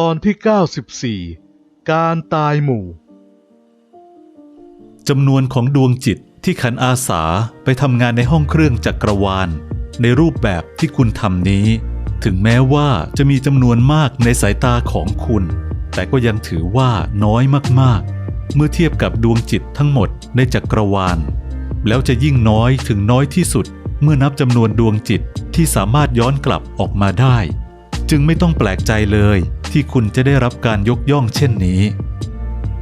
ตอนที่ 94 การตายหมู่จำนวนของดวงจิตที่ขันอาสาไปทำงานในห้องเครื่องจักรวาล ในรูปแบบที่คุณทำนี้ ถึงแม้ว่าจะมีจำนวนมากในสายตาของคุณ แต่ก็ยังถือว่าน้อยมากๆ เมื่อเทียบกับดวงจิตทั้งหมดในจักรวาล แล้วจะยิ่งน้อยถึงน้อยที่สุด เมื่อนับจำนวนดวงจิตที่สามารถย้อนกลับออกมาได้ จึงไม่ต้องแปลกใจเลยที่คุณจะได้รับการยกย่องเช่นนี้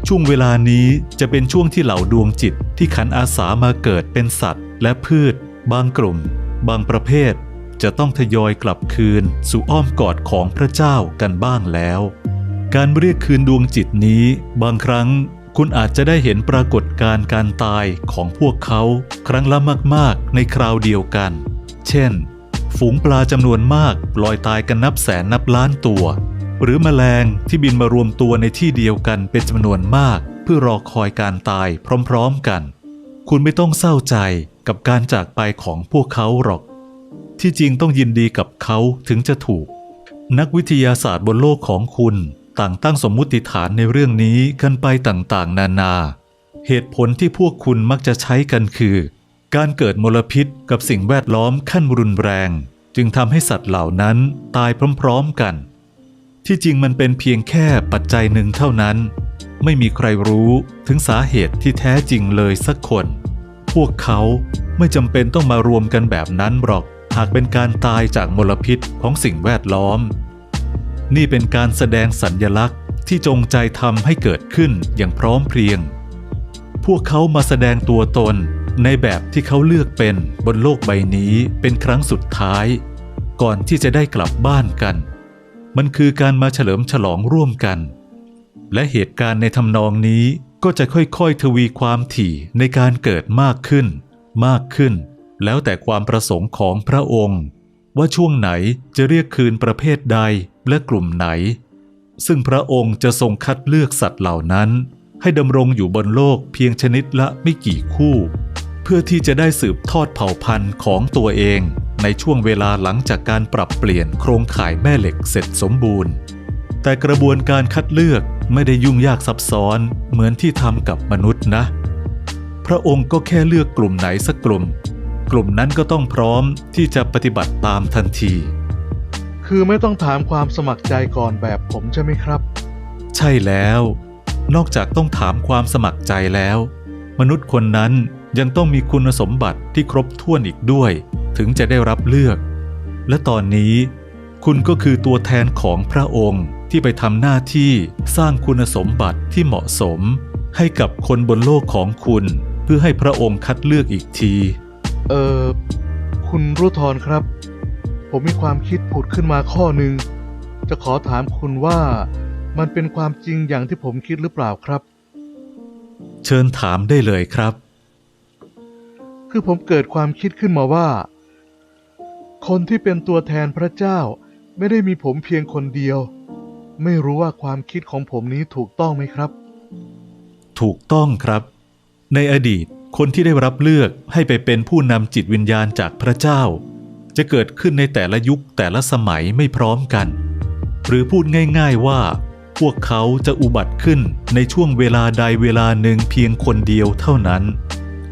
ช่วงเวลานี้จะเป็นช่วงที่เหล่าดวงจิตที่ขันอาสามาเกิดเป็นสัตว์ และพืช บางกลุ่ม บางประเภท จะต้องทยอยกลับคืน สู่อ้อมกอดของพระเจ้ากันบ้างแล้ว การเรียกคืนดวงจิตนี้ บางครั้งคุณอาจจะได้เห็นปรากฏการณ์การตายของพวกเขา ครั้งละมาก ๆ ในคราวเดียวกัน เช่น ฝูงปลาจำนวนมากลอยตายกันนับแสนนับล้านตัว หรือแมลงที่บินมารวมตัวในที่เดียวกันเป็นจำนวนมาก เพื่อรอคอยการตายพร้อมๆกัน คุณไม่ต้องเศร้าใจกับการจากไปของพวกเขาหรอก ที่จริงต้องยินดีกับเขาถึงจะถูก นักวิทยาศาสตร์บนโลกของคุณต่างตั้งสมมุติฐานในเรื่องนี้กันไปต่างๆ นานา เหตุผลที่พวกคุณมักจะใช้กันคือ การเกิดมลพิษกับสิ่งแวดล้อมขั้นรุนแรง จึงทำให้สัตว์เหล่านั้นตายพร้อมๆกัน ที่จริงมันเป็นเพียงแค่ปัจจัยหนึ่งเท่านั้น ไม่มีใครรู้ถึงสาเหตุที่แท้จริงเลยสักคน พวกเขาไม่จำเป็นต้องมารวมกันแบบนั้นหรอก หากเป็นการตายจากมลพิษของสิ่งแวดล้อม นี่เป็นการแสดงสัญญลักษณ์ที่จงใจทำให้เกิดขึ้นอย่างพร้อมเพรียง พวกเขามาแสดงตัวตน ในแบบที่เขาเลือกเป็นบนโลกใบนี้เป็นครั้งสุดท้าย ก่อนที่จะได้กลับบ้านกัน มันคือการมาเฉลิมฉลองร่วมกัน และเหตุการณ์ในทำนองนี้ก็จะค่อยๆ ทวีความถี่ในการเกิดมากขึ้น มากขึ้น แล้วแต่ความประสงค์ของพระองค์ ว่าช่วงไหนจะเรียกคืนประเภทใดและกลุ่มไหน ซึ่งพระองค์จะทรงคัดเลือกสัตว์เหล่านั้น ให้ดำรงอยู่บนโลกเพียงชนิดละไม่กี่คู่ เพื่อที่จะได้สืบทอดเผ่าพันธุ์ของตัวเองในช่วงเวลาหลังจากการปรับเปลี่ยนโครงข่ายแม่เหล็กเสร็จสมบูรณ์ แต่กระบวนการคัดเลือกไม่ได้ยุ่งยากซับซ้อนเหมือนที่ทำกับมนุษย์นะ พระองค์ก็แค่เลือกกลุ่มไหนสักกลุ่ม กลุ่มนั้นก็ต้องพร้อมที่จะปฏิบัติตามทันที คือไม่ต้องถามความสมัครใจก่อนแบบผมใช่ไหมครับ ใช่แล้ว นอกจากต้องถามความสมัครใจแล้ว มนุษย์คนนั้นยังต้องมีคุณสมบัติที่ครบถ้วนอีกด้วย ถึงจะได้รับเลือก และตอนนี้ คุณก็คือตัวแทนของพระองค์ที่ไปทำหน้าที่สร้างคุณสมบัติที่เหมาะสม ให้กับคนบนโลกของคุณ เพื่อให้พระองค์คัดเลือกอีกที เออคุณรุทรครับ ผมมีความคิดผุดขึ้นมาข้อหนึ่งจะขอถามคุณว่า มันเป็นความจริงอย่างที่ผมคิดหรือเปล่าครับ เชิญถามได้เลยครับ คือผมเกิดความคิดขึ้นมาว่า คนที่เป็นตัวแทนพระเจ้าไม่ได้มีผมเพียงคนเดียว ไม่รู้ว่าความคิดของผมนี้ถูกต้องไหมครับ ถูกต้องครับ ในอดีตคนที่ได้รับเลือกให้ไปเป็นผู้นำจิตวิญญาณจากพระเจ้า จะเกิดขึ้นในแต่ละยุคแต่ละสมัยไม่พร้อมกัน หรือพูดง่าย ๆว่าพ วกเขาจะอุบัติขึ้นในช่วงเวลาใดเวลาหนึ่งเพียงคนเดียวเท่านั้น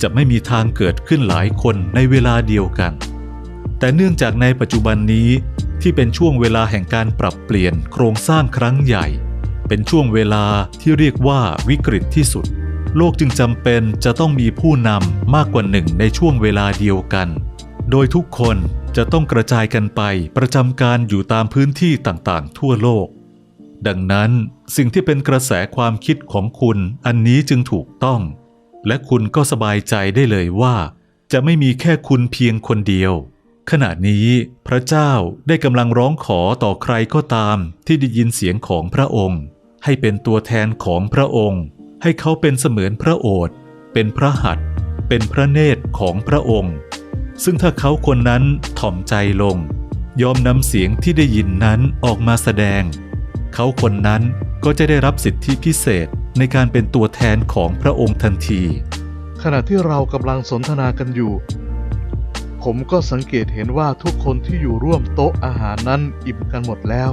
จะไม่มีทางเกิดขึ้นหลายคนในเวลาเดียวกัน แต่เนื่องจากในปัจจุบันนี้ที่เป็นช่วงเวลาแห่งการปรับเปลี่ยนโครงสร้างครั้งใหญ่ เป็นช่วงเวลาที่เรียกว่าวิกฤตที่สุด โลกจึงจำเป็นจะต้องมีผู้นำมากกว่าหนึ่งในช่วงเวลาเดียวกัน โดยทุกคนจะต้องกระจายกันไปประจำการอยู่ตามพื้นที่ต่างๆ ทั่วโลก ดังนั้นสิ่งที่เป็นกระแสความคิดของคุณอันนี้จึงถูกต้อง และคุณก็สบายใจได้เลยว่า จะไม่มีแค่คุณเพียงคนเดียว ขณะนี้พระเจ้าได้กำลังร้องขอต่อใครก็ตามที่ได้ยินเสียงของพระองค์ ให้เป็นตัวแทนของพระองค์ ให้เขาเป็นเสมือนพระโอษฐ์เป็นพระหัตถ์เป็นพระเนตรของพระองค์ ซึ่งถ้าเขาคนนั้นถ่อมใจลง ยอมนำเสียงที่ได้ยินนั้นออกมาแสดง เขาคนนั้นก็จะได้รับสิทธิพิเศษในการเป็นตัวแทนของพระองค์ทันที ขณะที่เรากำลังสนทนากันอยู่ ผมก็สังเกตเห็นว่าทุกคนที่อยู่ร่วมโต๊ะอาหารนั้นอิ่มกันหมดแล้ว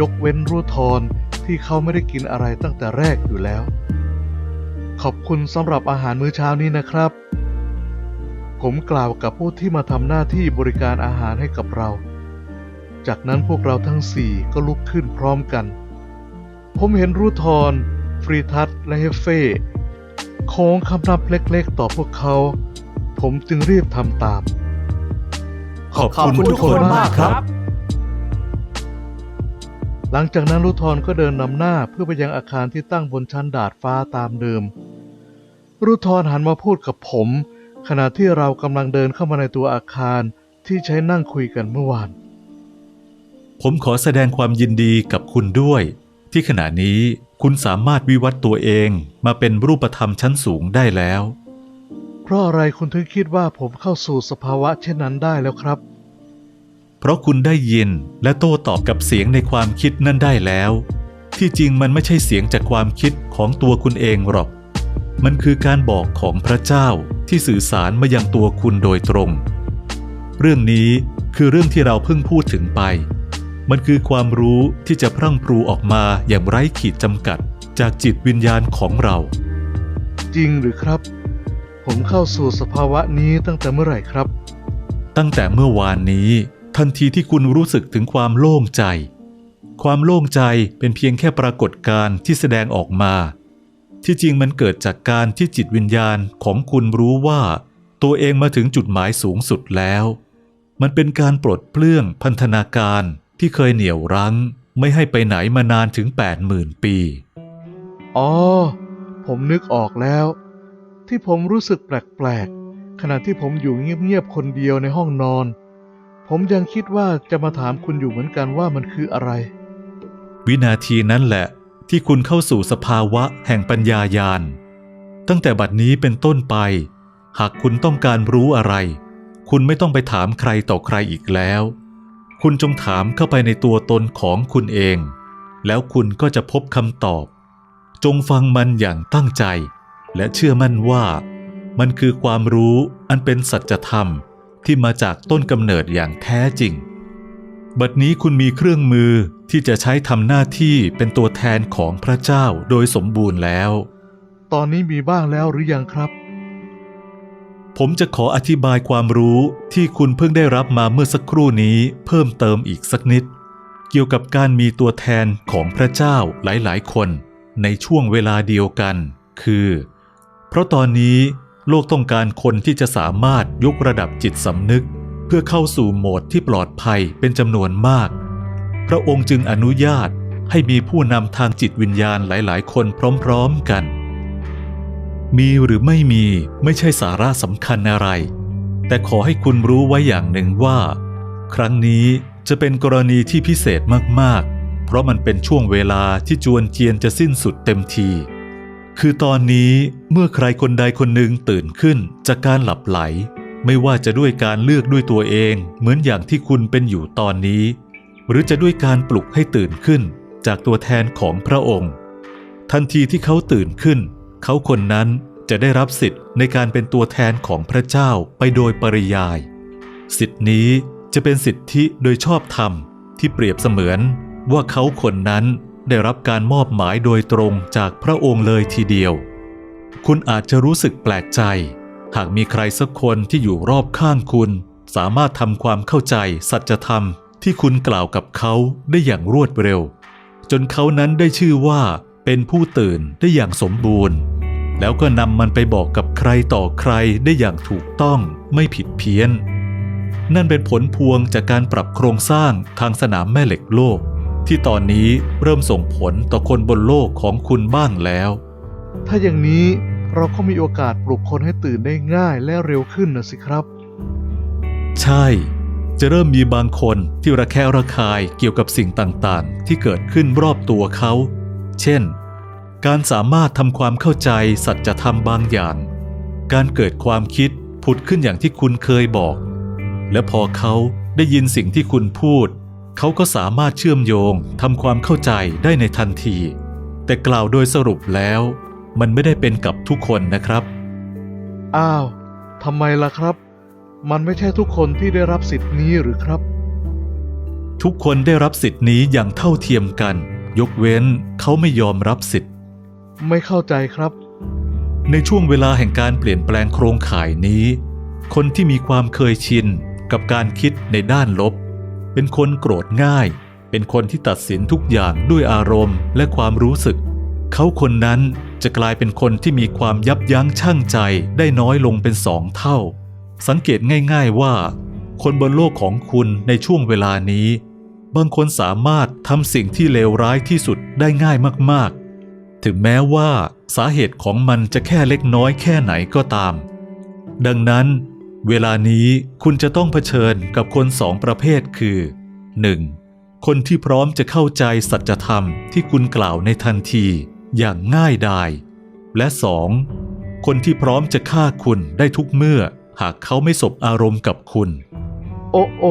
ยกเว้นรูทอนที่เขาไม่ได้กินอะไรตั้งแต่แรกอยู่แล้ว ขอบคุณสำหรับอาหารมื้อเช้านี้นะครับ ผมกล่าวกับผู้ที่มาทำหน้าที่บริการอาหารให้กับเรา จากนั้นพวกเราทั้งสี่ก็ลุกขึ้นพร้อมกัน ผมเห็นรูทอนฟรีทัสและเฮฟเฟ่โค้งคำนับเล็กๆ ต่อพวกเขา ผมจึงรีบทำตาม ขอบคุณคณทุกคนมากครับบหลังจากนั้นรูทอนก็เดินนำหน้าเพื่อไปยังอาคารที่ตั้งบนชั้นดาดฟ้าตามเดิม รูทอนหันมาพูดกับผม ขณะที่เรากำลังเดินเข้ามาในตัวอาคารที่ใช้นั่งคุยกันเมื่อวาน ผมขอแสดงความยินดีกับคุณด้วย ที่ขณะนี้คุณสามารถวิวัฒน์ตัวเองมาเป็นรูปธรรมชั้นสูงได้แล้ว เพราะอะไรคุณถึงคิดว่าผมเข้าสู่สภาวะเช่นนั้นได้แล้วครับ เพราะคุณได้ยินและโต้ตอบกับเสียงในความคิดนั่นได้แล้ว ที่จริงมันไม่ใช่เสียงจากความคิดของตัวคุณเองหรอก มันคือการบอกของพระเจ้าที่สื่อสารมายังตัวคุณโดยตรง เรื่องนี้คือเรื่องที่เราเพิ่งพูดถึงไป มันคือความรู้ที่จะพรั่งพรูออกมาอย่างไร้ขีดจำกัด จากจิตวิญญาณของเรา จริงหรือครับ ผมเข้าสู่สภาวะนี้ตั้งแต่เมื่อไหร่ครับ ตั้งแต่เมื่อวานนี้ ทันทีที่คุณรู้สึกถึงความโล่งใจ ความโล่งใจเป็นเพียงแค่ปรากฏการณ์ที่แสดงออกมา ที่จริงมันเกิดจากการที่จิตวิญญาณของคุณรู้ว่า ตัวเองมาถึงจุดหมายสูงสุดแล้ว มันเป็นการปลดเปลื้องพันธนาการ ที่เคยเหนี่ยวรั้ง ไม่ให้ไปไหนมานานถึง80,000ปี อ๋อ ผมนึกออกแล้ว ที่ผมรู้สึกแปลกๆ ขณะที่ผมอยู่เงียบๆ คนเดียวในห้องนอน ผมยังคิดว่าจะมาถามคุณอยู่เหมือนกันว่ามันคืออะไร วินาทีนั้นแหละ ที่คุณเข้าสู่สภาวะแห่งปัญญายาณตั้งแต่บัดนี้เป็นต้นไป หากคุณต้องการรู้อะไร คุณไม่ต้องไปถามใครต่อใครอีกแล้ว คุณจงถามเข้าไปในตัวตนของคุณเอง แล้วคุณก็จะพบคำตอบ จงฟังมันอย่างตั้งใจ และเชื่อมั่นว่า มันคือความรู้อันเป็นสัจธรรมที่มาจากต้นกำเนิดอย่างแท้จริง บัดนี้คุณมีเครื่องมือที่จะใช้ทำหน้าที่เป็นตัวแทนของพระเจ้าโดยสมบูรณ์แล้ว ตอนนี้มีบ้างแล้วหรือยังครับ ผมจะขออธิบายความรู้ที่คุณเพิ่งได้รับมาเมื่อสักครู่นี้เพิ่มเติมอีกสักนิด เกี่ยวกับการมีตัวแทนของพระเจ้าหลายๆ คน ในช่วงเวลาเดียวกัน คือ เพราะตอนนี้โลกต้องการคนที่จะสามารถยกระดับจิตสำนึก เพื่อเข้าสู่โหมดที่ปลอดภัยเป็นจำนวนมาก พระองค์จึงอนุญาตให้มีผู้นำทางจิตวิญญาณหลาย ๆ คนพร้อม ๆ กัน มีหรือไม่มีไม่ใช่สาระสำคัญอะไร แต่ขอให้คุณรู้ไว้อย่างหนึ่งว่า ครั้งนี้จะเป็นกรณีที่พิเศษมากๆ เพราะมันเป็นช่วงเวลาที่จวนเจียนจะสิ้นสุดเต็มที คือตอนนี้เมื่อใครคนใดคนหนึ่งตื่นขึ้นจากการหลับไหล ไม่ว่าจะด้วยการเลือกด้วยตัวเองเหมือนอย่างที่คุณเป็นอยู่ตอนนี้ หรือจะด้วยการปลุกให้ตื่นขึ้นจากตัวแทนของพระองค์ ทันทีที่เขาตื่นขึ้น เขาคนนั้นจะได้รับสิทธิ์ในการเป็นตัวแทนของพระเจ้าไปโดยปริยาย สิทธินี้จะเป็นสิทธิโดยชอบธรรมที่เปรียบเสมือนว่าเขาคนนั้นได้รับการมอบหมายโดยตรงจากพระองค์เลยทีเดียว คุณอาจจะรู้สึกแปลกใจ หากมีใครสักคนที่อยู่รอบข้างคุณ สามารถทำความเข้าใจสัจธรรมที่คุณกล่าวกับเขาได้อย่างรวดเร็ว จนเขานั้นได้ชื่อว่าเป็นผู้ตื่นได้อย่างสมบูรณ์ แล้วก็นำมันไปบอกกับใครต่อใครได้อย่างถูกต้องไม่ผิดเพี้ยน นั่นเป็นผลพวงจากการปรับโครงสร้างทางสนามแม่เหล็กโลก ที่ตอนนี้เริ่มส่งผลต่อคนบนโลกของคุณบ้างแล้ว ถ้าอย่างนี้เราก็มีโอกาสปลุกคนให้ตื่นได้ง่ายและเร็วขึ้นนะสิครับ ใช่ จะเริ่มมีบางคนที่ระแคะระคายเกี่ยวกับสิ่งต่างๆ ที่เกิดขึ้นรอบตัวเขา เช่น การสามารถทำความเข้าใจสัจธรรมบางอย่าง การเกิดความคิดผุดขึ้นอย่างที่คุณเคยบอก และพอเขาได้ยินสิ่งที่คุณพูด เขาก็สามารถเชื่อมโยงทำความเข้าใจได้ในทันที แต่กล่าวโดยสรุปแล้ว มันไม่ได้เป็นกับทุกคนนะครับ อ้าวทำไมล่ะครับ มันไม่ใช่ทุกคนที่ได้รับสิทธิ์นี้หรือครับ ทุกคนได้รับสิทธินี้อย่างเท่าเทียมกัน ยกเว้นเขาไม่ยอมรับสิทธิ์ ไม่เข้าใจครับ ในช่วงเวลาแห่งการเปลี่ยนแปลงโครงข่ายนี้ คนที่มีความเคยชินกับการคิดในด้านลบ เป็นคนโกรธง่าย เป็นคนที่ตัดสินทุกอย่างด้วยอารมณ์และความรู้สึก เขาคนนั้นจะกลายเป็นคนที่มีความยับยั้งชั่งใจได้น้อยลงเป็นสองเท่า สังเกตง่าย ๆว่า คนบนโลกของคุณในช่วงเวลานี้ บางคนสามารถทำสิ่งที่เลวร้ายที่สุดได้ง่ายมาก ถึงแม้ว่าสาเหตุของมันจะแค่เล็กน้อยแค่ไหนก็ตาม ดังนั้น เวลานี้คุณจะต้องเผชิญกับคนสองประเภทคือ 1. คนที่พร้อมจะเข้าใจสัจธรรมที่คุณกล่าวในทันทีอย่างง่ายดาย และ 2. คนที่พร้อมจะฆ่าคุณได้ทุกเมื่อ หากเขาไม่สบอารมณ์กับคุณ โอโอ